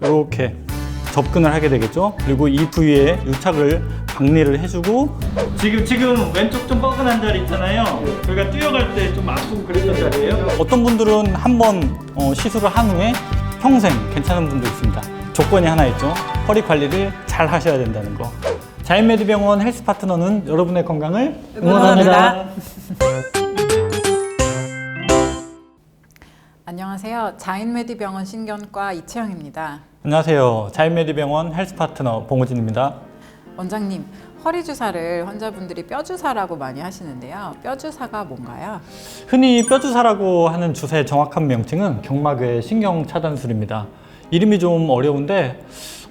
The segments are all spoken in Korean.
이렇게 접근을 하게 되겠죠. 그리고 이 부위에 유착을 박리를 해주고 지금 지금 왼쪽 좀 뻐근한 자리 있잖아요. 저희가 뛰어갈 때 좀 아프고 그랬던 자리예요. 어떤 분들은 한번 어, 시술을 한 후에 평생 괜찮은 분도 있습니다. 조건이 하나 있죠. 허리 관리를 잘 하셔야 된다는 거. 자연메디병원 헬스 파트너는 여러분의 건강을 응원합니다. 안녕하세요. 자인메디병원 신경과 이채영입니다. 안녕하세요. 자연메디병원 헬스 파트너 봉호진입니다. 원장님, 허리 주사를 환자분들이 뼈 주사라고 많이 하시는데요. 뼈 주사가 뭔가요? 흔히 뼈 주사라고 하는 주사의 정확한 명칭은 경막외 신경 차단술입니다. 이름이 좀 어려운데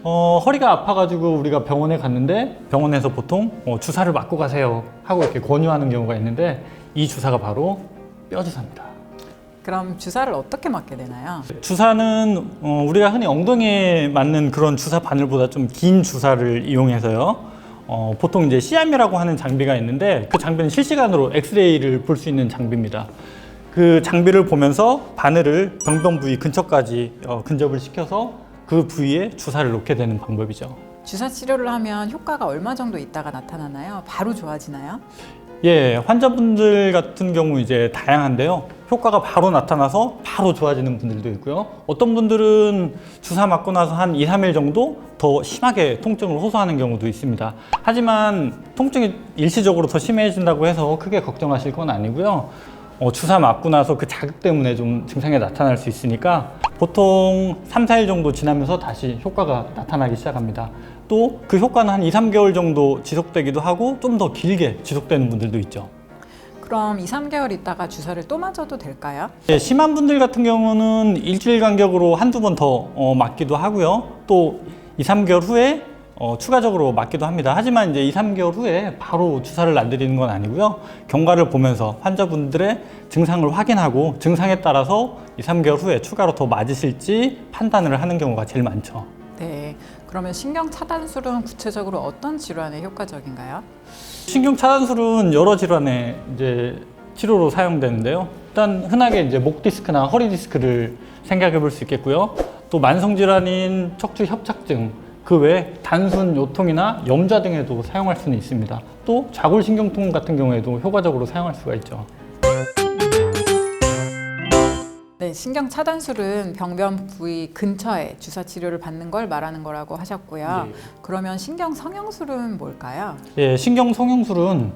어, 허리가 아파가지고 우리가 병원에 갔는데 병원에서 보통 어, 주사를 맞고 가세요 하고 이렇게 권유하는 경우가 있는데 이 주사가 바로 뼈 주사입니다. 그럼 주사를 어떻게 맞게 되나요? 주사는 어, 우리가 흔히 엉덩이에 맞는 그런 주사 바늘보다 좀 긴 주사를 이용해서요. 어, 보통 이제 시암이라고 하는 장비가 있는데 그 장비는 실시간으로 엑스레이를 볼 수 있는 장비입니다. 그 장비를 보면서 바늘을 병변 부위 근처까지 어, 근접을 시켜서 그 부위에 주사를 놓게 되는 방법이죠. 주사 치료를 하면 효과가 얼마 정도 있다가 나타나나요? 바로 좋아지나요? 예, 환자분들 같은 경우 이제 다양한데요. 효과가 바로 나타나서 바로 좋아지는 분들도 있고요. 어떤 분들은 주사 맞고 나서 한 2, 3일 정도 더 심하게 통증을 호소하는 경우도 있습니다. 하지만 통증이 일시적으로 더 심해진다고 해서 크게 걱정하실 건 아니고요. 어, 주사 맞고 나서 그 자극 때문에 좀 증상이 나타날 수 있으니까 보통 3, 4일 정도 지나면서 다시 효과가 나타나기 시작합니다. 또 그 효과는 한 2, 3개월 정도 지속되기도 하고 좀 더 길게 지속되는 분들도 있죠. 그럼 2, 3개월 있다가 주사를 또 맞아도 될까요? 예, 심한 분들 같은 경우는 일주일 간격으로 한두 번더 어, 맞기도 하고요. 또 2, 3개월 후에 어, 추가적으로 맞기도 합니다. 하지만 이제 2, 3개월 후에 바로 주사를 놔드리는 건 아니고요. 경과를 보면서 환자분들의 증상을 확인하고 증상에 따라서 2, 3개월 후에 추가로 더 맞으실지 판단을 하는 경우가 제일 많죠. 네. 그러면 신경 차단술은 구체적으로 어떤 질환에 효과적인가요? 신경 차단술은 여러 질환에 이제 치료로 사용되는데요. 일단 흔하게 이제 목 디스크나 허리 디스크를 생각해 볼 수 있겠고요. 또 만성 질환인 척추 협착증 그 외에 단순 요통이나 염좌 등에도 사용할 수는 있습니다. 또 좌골 신경통 같은 경우에도 효과적으로 사용할 수가 있죠. 네, 신경 차단술은 병변 부위 근처에 주사 치료를 받는 걸 말하는 거라고 하셨고요. 네. 그러면 신경 성형술은 뭘까요? 예, 신경 성형술은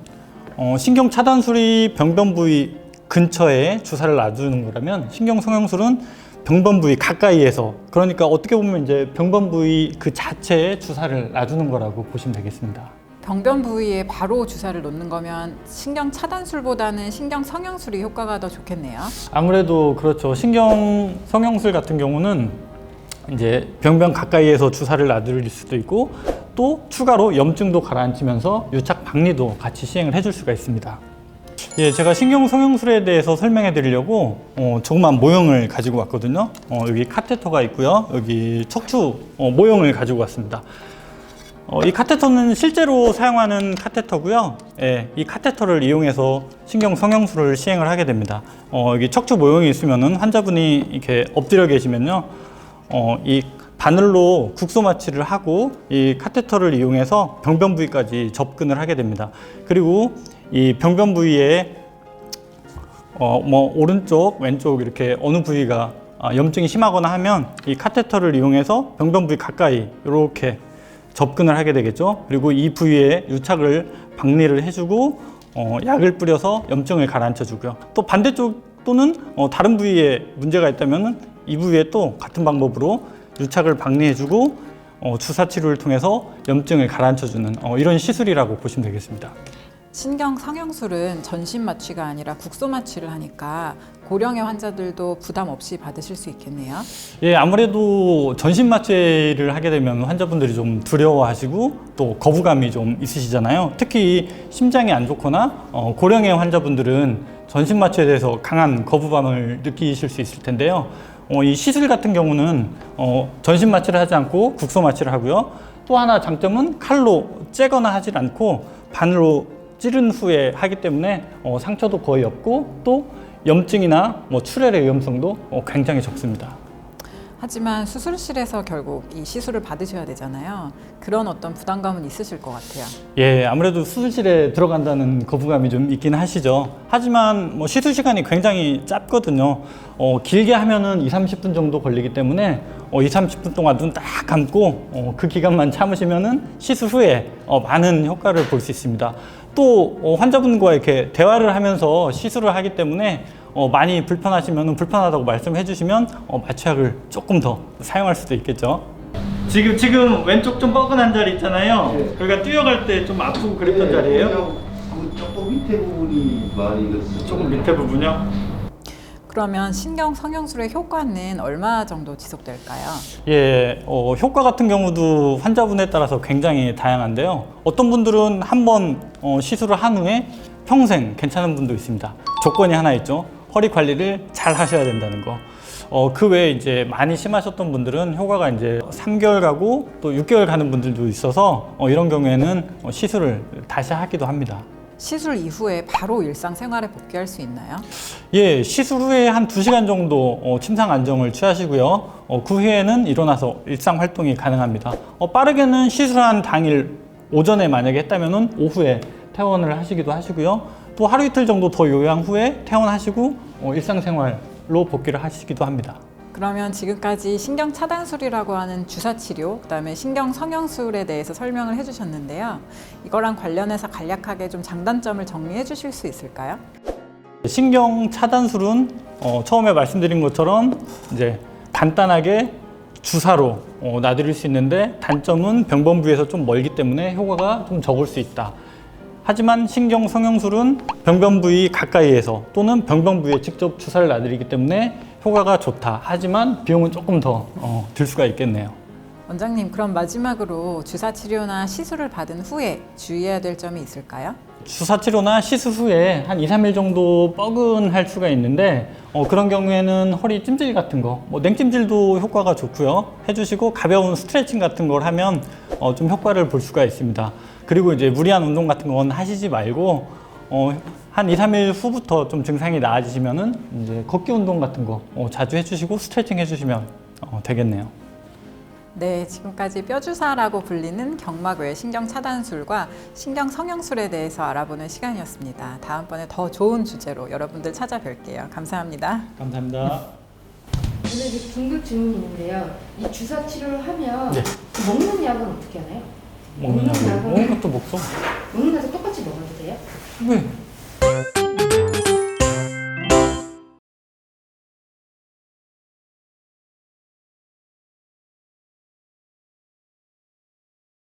어, 신경 차단술이 병변 부위 근처에 주사를 놔주는 거라면 신경 성형술은 병변 부위 가까이에서 그러니까 어떻게 보면 이제 병변 부위 그 자체에 주사를 놔주는 거라고 보시면 되겠습니다. 병변 부위에 바로 주사를 놓는 거면 신경 차단술보다는 신경 성형술이 효과가 더 좋겠네요. 아무래도 그렇죠. 신경 성형술 같은 경우는 이제 병변 가까이에서 주사를 놔드릴 수도 있고 또 추가로 염증도 가라앉히면서 유착 박리도 같이 시행을 해줄 수가 있습니다. 예, 제가 신경 성형술에 대해서 설명해 드리려고 어, 조그만 모형을 가지고 왔거든요. 어, 여기 카테터가 있고요. 여기 척추 어, 모형을 가지고 왔습니다. 어, 이 카테터는 실제로 사용하는 카테터고요. 예, 이 카테터를 이용해서 신경 성형술을 시행을 하게 됩니다. 어, 여기 척추 모형이 있으면은 환자분이 이렇게 엎드려 계시면요. 어, 이 바늘로 국소 마취를 하고 이 카테터를 이용해서 병변 부위까지 접근을 하게 됩니다. 그리고 이 병변 부위에 어, 뭐 오른쪽, 왼쪽 이렇게 어느 부위가 아, 염증이 심하거나 하면 이 카테터를 이용해서 병변 부위 가까이 이렇게 접근을 하게 되겠죠. 그리고 이 부위에 유착을 박리를 해주고 어, 약을 뿌려서 염증을 가라앉혀 주고요. 또 반대쪽 또는 어, 다른 부위에 문제가 있다면 이 부위에 또 같은 방법으로 유착을 박리해주고 어, 주사 치료를 통해서 염증을 가라앉혀 주는 어, 이런 시술이라고 보시면 되겠습니다. 신경 성형술은 전신 마취가 아니라 국소 마취를 하니까 고령의 환자들도 부담 없이 받으실 수 있겠네요. 예, 아무래도 전신 마취를 하게 되면 환자분들이 좀 두려워하시고 또 거부감이 좀 있으시잖아요. 특히 심장이 안 좋거나 어, 고령의 환자분들은 전신 마취에 대해서 강한 거부감을 느끼실 수 있을 텐데요. 어, 이 시술 같은 경우는 어, 전신 마취를 하지 않고 국소 마취를 하고요. 또 하나 장점은 칼로 째거나 하질 않고 바늘로 찌른 후에 하기 때문에 어, 상처도 거의 없고 또 염증이나 뭐 출혈의 위험성도 어, 굉장히 적습니다. 하지만 수술실에서 결국 이 시술을 받으셔야 되잖아요. 그런 어떤 부담감은 있으실 것 같아요. 예, 아무래도 수술실에 들어간다는 거부감이 좀 있긴 하시죠. 하지만 뭐 시술 시간이 굉장히 짧거든요. 어, 길게 하면은 2, 30분 정도 걸리기 때문에 어, 2, 30분 동안 눈 딱 감고 어, 그 기간만 참으시면은 시술 후에 어, 많은 효과를 볼 수 있습니다. 또 어, 환자분과 이렇게 대화를 하면서 시술을 하기 때문에 어, 많이 불편하시면 불편하다고 말씀해 주시면 어, 마취약을 조금 더 사용할 수도 있겠죠. 지금 지금 왼쪽 좀 뻐근한 자리 있잖아요. 네. 그러니까 뛰어갈 때 좀 아프고 그랬던 네, 자리예요. 그 조금 밑에 부분이 많이 이랬어요. 조금 밑에 부분요. 그러면 신경 성형술의 효과는 얼마 정도 지속될까요? 예, 어, 효과 같은 경우도 환자분에 따라서 굉장히 다양한데요. 어떤 분들은 한번 어, 시술을 한 후에 평생 괜찮은 분도 있습니다. 조건이 하나 있죠. 허리 관리를 잘 하셔야 된다는 거. 어, 그 외에 이제 많이 심하셨던 분들은 효과가 이제 3개월 가고 또 6개월 가는 분들도 있어서 어, 이런 경우에는 어, 시술을 다시 하기도 합니다. 시술 이후에 바로 일상생활에 복귀할 수 있나요? 예, 시술 후에 한 2시간 정도 어, 침상 안정을 취하시고요. 어, 그 후에는 일어나서 일상 활동이 가능합니다. 어, 빠르게는 시술한 당일 오전에 만약에 했다면은 오후에 퇴원을 하시기도 하시고요. 또 하루 이틀 정도 더 요양 후에 퇴원하시고 어, 일상생활로 복귀를 하시기도 합니다. 그러면 지금까지 신경 차단술이라고 하는 주사 치료, 그다음에 신경 성형술에 대해서 설명을 해주셨는데요. 이거랑 관련해서 간략하게 좀 장단점을 정리해 주실 수 있을까요? 신경 차단술은 어, 처음에 말씀드린 것처럼 이제 간단하게 주사로 어, 놔드릴 수 있는데 단점은 병변 부위에서 좀 멀기 때문에 효과가 좀 적을 수 있다. 하지만 신경 성형술은 병변 부위 가까이에서 또는 병변 부위에 직접 주사를 놔드리기 때문에 효과가 좋다. 하지만 비용은 조금 더 어, 들 수가 있겠네요. 원장님, 그럼 마지막으로 주사 치료나 시술을 받은 후에 주의해야 될 점이 있을까요? 주사 치료나 시술 후에 한 2, 3일 정도 뻐근할 수가 있는데 어, 그런 경우에는 허리 찜질 같은 거, 뭐 냉찜질도 효과가 좋고요. 해주시고 가벼운 스트레칭 같은 걸 하면 어, 좀 효과를 볼 수가 있습니다. 그리고 이제 무리한 운동 같은 건 하시지 말고 어, 한 2, 3일 후부터 좀 증상이 나아지시면은 이제 걷기 운동 같은 거 어, 자주 해주시고 스트레칭 해주시면 어, 되겠네요. 네, 지금까지 뼈주사라고 불리는 경막외 신경 차단술과 신경 성형술에 대해서 알아보는 시간이었습니다. 다음번에 더 좋은 주제로 여러분들 찾아뵐게요. 감사합니다. 감사합니다. 오늘 이제 긴급 질문이 있는데요. 이 주사 치료를 하면 네. 그 먹는 약은 어떻게 하나요? 먹는 먹는 약 약은 먹는 것도 먹어. 먹는 약은 똑같이 먹어도 돼요? 왜?